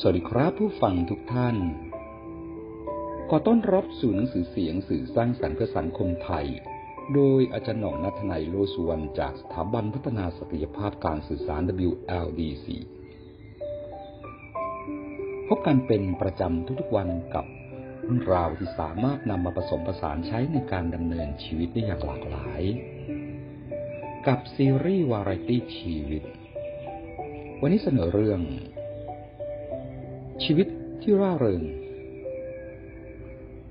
สวัสดีครับผู้ฟังทุกท่าน ขอต้อนรับสู่หนังสือเสียงสื่อสร้างสรรค์เพื่อสังคมไทย โดยอาจารย์หน่องนัทนัยโลสุวรรณจากสถาบันพัฒนาศักยภาพการสื่อสาร WLDC พบกันเป็นประจำทุกๆวันกับเรื่องราวที่สามารถนำมาผสมผสานใช้ในการดำเนินชีวิตได้อย่างหลากหลาย กับซีรีส์วาไรตี้ชีวิต วันนี้เสนอเรื่อง ชีวิตที่ร่าเริง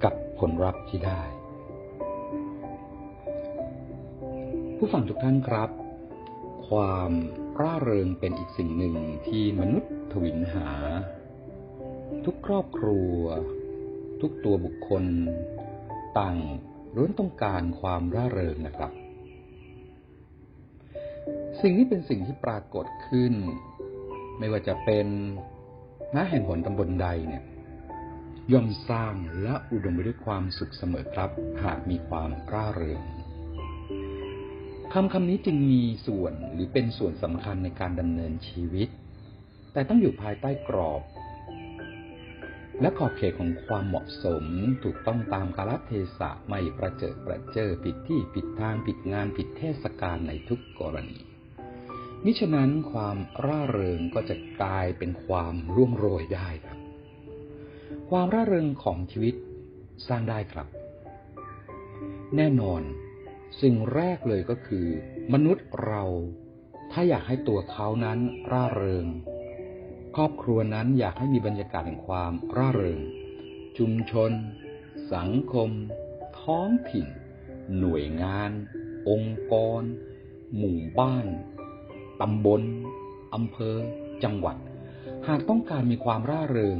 กับผลลัพธ์ที่ได้ ผู้ฟังทุกท่านครับ ความร่าเริงเป็นอีกสิ่งหนึ่งที่มนุษย์ทวินหา ทุกครอบครัว ทุกตัวบุคคล ต่างล้วนต้องการความร่าเริงนะครับ สิ่งนี้เป็นสิ่งที่ปรากฏขึ้น ไม่ว่าจะเป็น ณแห่งหนตำบลใดเนี่ยย่อมสร้างและอุดมไปด้วยความสุขเสมอครับ หากมีความร่าเริงคำคำนี้จึงมีส่วนหรือเป็นส่วนสำคัญในการดำเนินชีวิต แต่ต้องอยู่ภายใต้กรอบ และขอบเขตของความเหมาะสมถูกต้องตามกาลเทศะไม่ประเจิดประเจอผิดที่ผิดทางผิดงานผิดเทศกาลในทุกกรณี มิฉะนั้นความร่าเริงก็จะกลายเป็นความร่วงโรยได้ครับ ความร่าเริงของชีวิตสร้างได้ครับ แน่นอน สิ่งแรกเลยก็คือ มนุษย์เราถ้าอยากให้ตัวเขานั้นร่าเริง ครอบครัวนั้นอยากให้มีบรรยากาศแห่งความร่าเริง ชุมชน สังคม ท้องถิ่น หน่วยงาน องค์กร หมู่บ้าน ตำบลอำเภอ จังหวัด หากต้องการมีความร่าเริง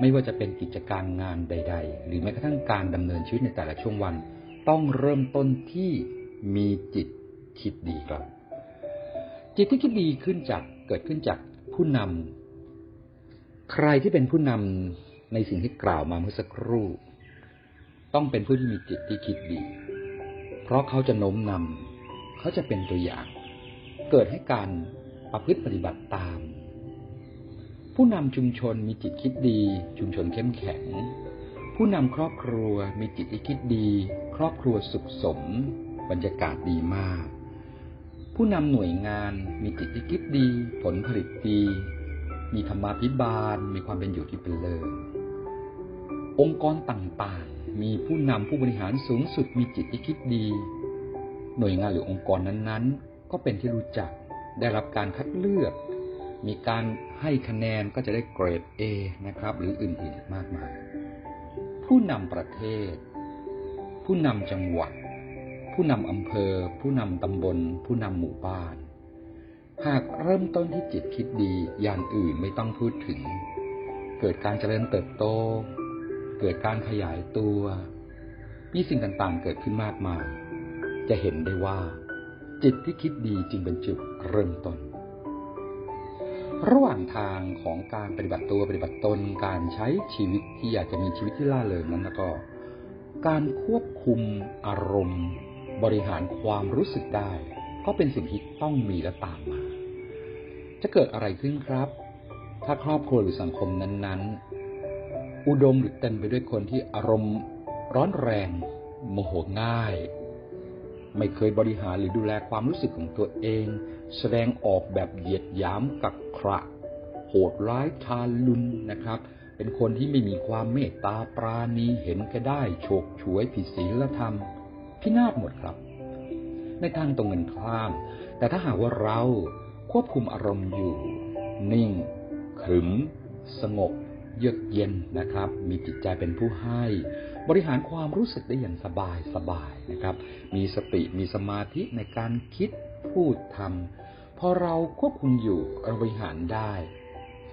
ไม่ว่าจะเป็นกิจการงานใด ๆ หรือแม้กระทั่งการดำเนินชีวิตในแต่ละช่วงวัน ต้องเริ่มต้นที่มีจิตคิดดีครับจิตที่คิดดีขึ้นจากเกิดขึ้นจากผู้นำใครที่เป็นผู้นำในสิ่งที่กล่าวมาเมื่อสักครู่ ต้องเป็นผู้ที่มีจิตที่คิดดี เพราะเขาจะโน้มนำเขาจะเป็นตัวอย่าง เกิดให้การประพฤติปฏิบัติตาม ผู้นำชุมชนมีจิตคิดดี ชุมชนเข้มแข็ง ผู้นำครอบครัวมีจิตที่คิดดี ครอบครัวสุขสม บรรยากาศดีมาก ผู้นำหน่วยงานมีจิตที่คิดดี ผลผลิตดี มีธรรมาภิบาล มีความเป็นอยู่ที่เป็นเลิศองค์กรต่างๆ มีผู้นำผู้บริหารสูงสุดมีจิตที่คิดดี หน่วยงานหรือองค์กรนั้นๆ ก็เป็นที่รู้จัก ได้รับการคัดเลือก มีการให้คะแนนก็จะได้เกรด A นะครับ หรืออื่นๆมากมาย ผู้นำประเทศ ผู้นำจังหวัด ผู้นำอำเภอ ผู้นำตำบล ผู้นำหมู่บ้าน หากเริ่มต้นที่จิตคิดดีอย่างอื่นไม่ต้องพูดถึง เกิดการเจริญเติบโต เกิดการขยายตัว มีสิ่งต่างๆเกิดขึ้นมากมาย จะเห็นได้ว่า จิตที่คิดดีจึงเป็นจุดเริ่มต้น ระหว่างทางของการปฏิบัติตัวปฏิบัติตนการใช้ชีวิตที่อยากจะมีชีวิตที่ล่าเริงนั้นแล้วก็ การควบคุมอารมณ์ บริหารความรู้สึกได้ ก็เป็นสิ่งที่ต้องมีและตามมา จะเกิดอะไรขึ้นครับ ถ้าครอบครัวหรือสังคมนั้นๆ อุดมหรือเต็มไปด้วยคนที่อารมณ์ร้อนแรง โมโหง่าย ไม่เคยบริหารหรือดูแลความรู้สึกของตัวเอง แสดงออกแบบเหยียดหยามกักขระโหดร้ายทารุณนะครับ เป็นคนที่ไม่มีความเมตตาปราณีเห็นแก่ได้โฉกฉวยผิดศีลธรรม พินาศหมดครับ ในทางตรงกันข้าม แต่ถ้าหากว่าเราควบคุมอารมณ์อยู่ นิ่ง ขรึม สงบ เยือกเย็นนะครับ มีจิตใจเป็นผู้ให้ บริหารความรู้สึกได้อย่างสบายสบายนะครับ มีสติมีสมาธิในการคิดพูดทำพอเราควบคุมอยู่เราบริหารได้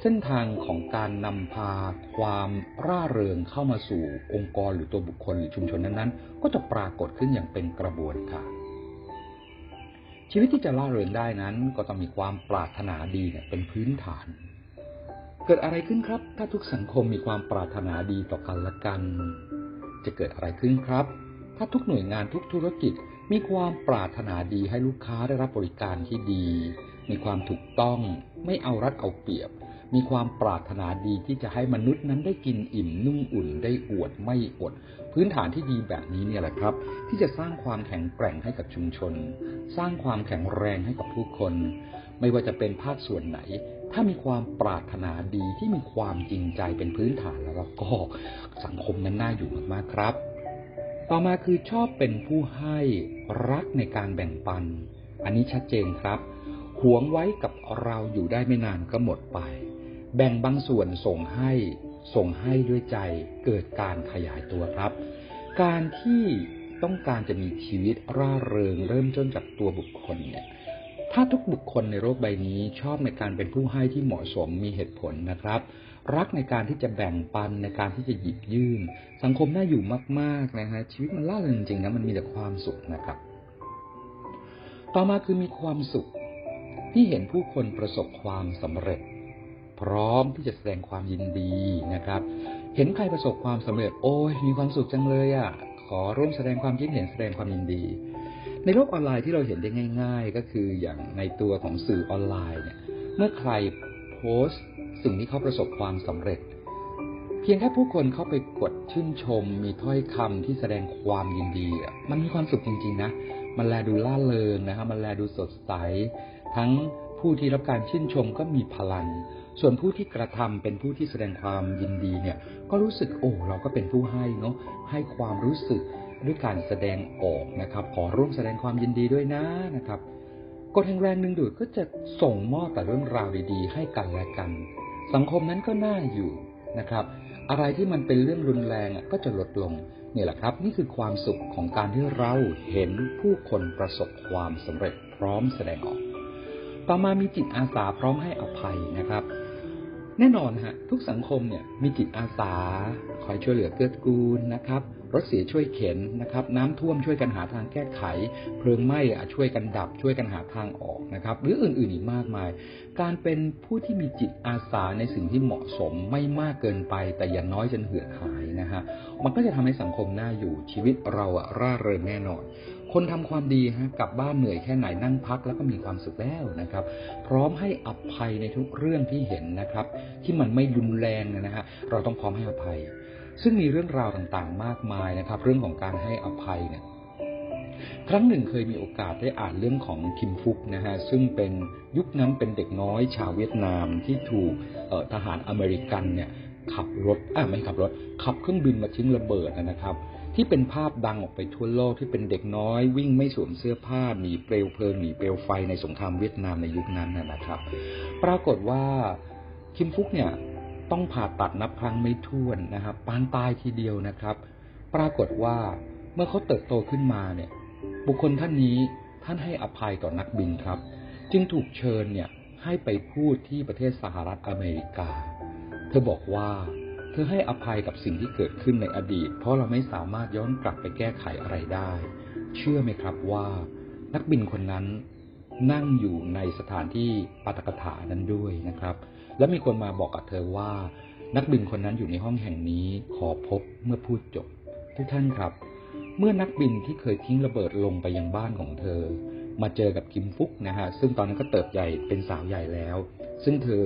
เส้นทางของการนำพาความร่าเริงเข้ามาสู่องค์กรหรือตัวบุคคลหรือชุมชนนั้นๆ ก็จะปรากฏขึ้นอย่างเป็นกระบวนการชีวิตที่จะร่าเริงได้นั้น ก็ต้องมีความปรารถนาดีเนี่ยเป็นพื้นฐาน เกิดอะไรขึ้นครับ ถ้าทุกสังคมมีความปรารถนาดีต่อกันและกัน จะเกิดอะไรขึ้นครับ ถ้าทุกหน่วยงานทุกธุรกิจมีความปรารถนาดีให้ลูกค้าได้รับบริการที่ดี มีความถูกต้อง ไม่เอารัดเอาเปรียบ มีความปรารถนาดีที่จะให้มนุษย์นั้นได้กินอิ่มนุ่งอุ่นได้อวดไม่อด พื้นฐานที่ดีแบบนี้เนี่ยแหละครับ ที่จะสร้างความแข็งแกร่งให้กับชุมชน สร้างความแข็งแรงให้กับผู้คน ไม่ว่าจะเป็นภาคส่วนไหน ถ้ามีความปรารถนาดีที่มีความจริงใจเป็นพื้นฐานแล้วก็สังคมนั้นน่าอยู่มากๆครับ ต่อมาคือชอบเป็นผู้ให้รักในการแบ่งปัน อันนี้ชัดเจนครับหวงไว้กับเราอยู่ได้ไม่นานก็หมดไป แบ่งบางส่วนส่งให้ส่งให้ด้วยใจเกิดการขยายตัวครับ การที่ต้องการจะมีชีวิตร่าเริงเริ่มต้นจากตัวบุคคลเนี่ย ถ้าทุกบุคคลในโลกใบนี้ชอบในการเป็นผู้ให้ที่เหมาะสมมีเหตุผลนะครับ รักในการที่จะแบ่งปันในการที่จะหยิบยื่น สังคมน่าอยู่มากๆนะฮะชีวิตมันล่าเริงจริงๆนะมันมีแต่ความสุขนะครับ ต่อมาคือมีความสุขที่เห็นผู้คนประสบความสำเร็จ พร้อมที่จะแสดงความยินดีนะครับ เห็นใครประสบความสำเร็จ โอ้ยมีความสุขจังเลยอะ่ะขอร่วมแสดงความคิดเห็นแสดงความยินดี ในโลกออนไลน์ที่เราเห็นได้ง่าย ๆ ก็คืออย่างในตัวของสื่อออนไลน์เนี่ย เมื่อใครโพสต์สิ่งที่เขาประสบความสำเร็จ เพียงแค่ผู้คนเข้าไปกดชื่นชม มีถ้อยคำที่แสดงความยินดี มันมีความสุขจริงๆนะ มันแลดูล่าเริงนะครับมันแลดูสดใส ทั้งผู้ที่รับการชื่นชมก็มีพลัง ส่วนผู้ที่กระทำเป็นผู้ที่แสดงความยินดีเนี่ย ก็รู้สึกโอ้เราก็เป็นผู้ให้เนาะให้ความรู้สึก ด้วยการแสดงออกนะครับ ขอร่วมแสดงความยินดีด้วยนะนะครับกฎแห่งแรงดึงดูดก็จะส่งมอบแต่เรื่องราวดีๆ ให้กันและกัน สังคมนั้นก็น่าอยู่นะครับ อะไรที่มันเป็นเรื่องรุนแรงอะก็จะลดลงนี่แหละครับ นี่คือความสุขของการที่เราเห็นผู้คนประสบความสำเร็จพร้อมแสดงออก ต่อมามีจิตอาสาพร้อมให้อภัยนะครับ แน่นอนฮะทุกสังคมเนี่ยมีจิตอาสา คอยช่วยเหลือเกื้อกูลนะครับรถเสียช่วยเข็นนะครับ น้ำท่วมช่วยกันหาทางแก้ไข เพลิงไหม้ช่วยกันดับช่วยกันหาทางออกนะครับ หรืออื่นๆอีกมากมาย การเป็นผู้ที่มีจิตอาสาในสิ่งที่เหมาะสมไม่มากเกินไป แต่อย่าน้อยจนเหือดหายนะฮะมันก็จะทำให้สังคมน่าอยู่ชีวิตเราอะร่าเริงแน่นอน คนทำความดีฮะกลับบ้านเหนื่อยแค่ไหนนั่งพักแล้วก็มีความสุขแล้วนะครับ พร้อมให้อภัยในทุกเรื่องที่เห็นนะครับ ที่มันไม่รุนแรงนะฮะเราต้องพร้อมให้อภัย ซึ่งมีเรื่องราวต่างๆ มากมายนะครับ เรื่องของการให้อภัยเนี่ยครั้งหนึ่งเคยมีโอกาสได้อ่านเรื่องของคิมฟุกนะฮะซึ่งเป็นยุคนั้นเป็นเด็กน้อยชาวเวียดนามที่ถูกทหารอเมริกันเนี่ยขับรถอ่าไม่ขับรถ ขับเครื่องบินมาทิ้งระเบิดนะครับ ที่เป็นภาพดังออกไปทั่วโลกที่เป็นเด็กน้อย วิ่งไม่สวมเสื้อผ้าหนีเปลวเพลิงหนีเปลวไฟในสงครามเวียดนามในยุคนั้นนะครับ ปรากฏว่าคิมฟุกเนี่ยต้องผ่าตัดนับครั้งไม่ถ้วนนะครับปานตายทีเดียวนะครับ ปรากฏว่าเมื่อเขาเติบโตขึ้นมาเนี่ย บุคคลท่านนี้ท่านให้อภัยต่อนักบินครับ จึงถูกเชิญเนี่ยให้ไปพูดที่ประเทศสหรัฐอเมริกา เธอบอกว่า เธอให้อภัยกับสิ่งที่เกิดขึ้นในอดีต เพราะเราไม่สามารถย้อนกลับไปแก้ไขอะไรได้ เชื่อไหมครับว่า นักบินคนนั้นนั่งอยู่ในสถานที่ปาฐกถานั้นด้วยนะครับ และมีคนมาบอกกับเธอว่า นักบินคนนั้นอยู่ในห้องแห่งนี้ขอพบเมื่อพูดจบ ทุกท่านครับ เมื่อนักบินที่เคยทิ้งระเบิดลงไปยังบ้านของเธอ มาเจอกับคิมฟุกนะฮะซึ่งตอนนั้นก็เติบใหญ่เป็นสาวใหญ่แล้ว ซึ่งเธอ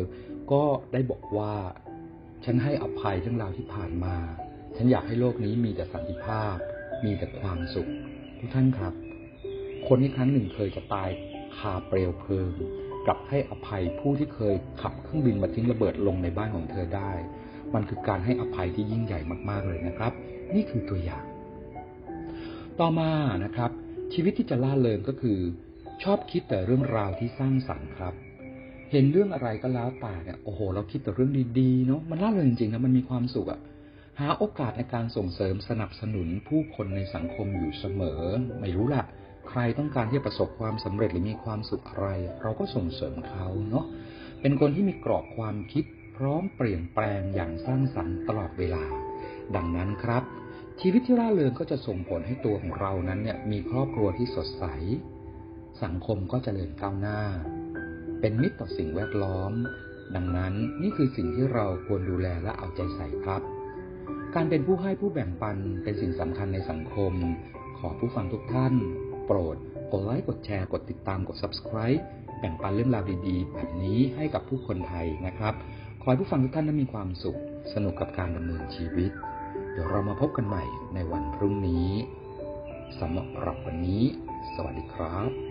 ก็ได้บอกว่า ฉันให้อภัยเรื่องราวที่ผ่านมา ฉันอยากให้โลกนี้มีแต่สันติภาพ มีแต่ความสุข ทุกท่านครับ คนที่ครั้งหนึ่งเคยจะตายคาเปลวเพลิง กลับให้อภัยผู้ที่เคยขับเครื่องบินมาทิ้งระเบิดลงในบ้านของเธอได้ มันคือการให้อภัยที่ยิ่งใหญ่มากๆเลยนะครับ นี่คือตัวอย่าง ต่อมานะครับ ชีวิตที่จะล่าเริงก็คือ ชอบคิดแต่เรื่องราวที่สร้างสรรค์ครับ เห็นเรื่องอะไรก็แล้วแต่เนี่ยโอ้โห เราคิดแต่เรื่องดีๆเนาะมันล่าเริงจริงๆนะมันมีความสุขอะหาโอกาสในการส่งเสริมสนับสนุนผู้คนในสังคมอยู่เสมอ ไม่รู้ละใครต้องการที่จะประสบความสำเร็จหรือมีความสุขอะไร เราก็ส่งเสริมเขาเนาะเป็นคนที่มีกรอบความคิด พร้อมเปลี่ยนแปลงอย่างสร้างสรรค์ตลอดเวลา ดังนั้นครับ ชีวิตที่ร่าเริงก็จะส่งผลให้ตัวของเรานั้นเนี่ยมีครอบครัวที่สดใส สังคมก็จเจริญก้าวหน้า เป็นมิตรต่อสิ่งแวดล้อม ดังนั้นนี่คือสิ่งที่เราควรดูแลและเอาใจใส่ครับ การเป็นผู้ให้ผู้แบ่งปันเป็นสิ่งสำคัญในสังคม ขอผู้ฟังทุกท่าน โปรดกดไลค์กดแชร์กดติดตามกด subscribe แบ่งปันเรื่องราวดีๆ แบบนี้ให้กับผู้คนไทยนะครับ ขอให้ผู้ฟังทุกท่านนั้นมีความสุข สนุกกับการดำเนินชีวิต เดี๋ยวเรามาพบกันใหม่ในวันพรุ่งนี้สำหรับวันนี้ สวัสดีครับ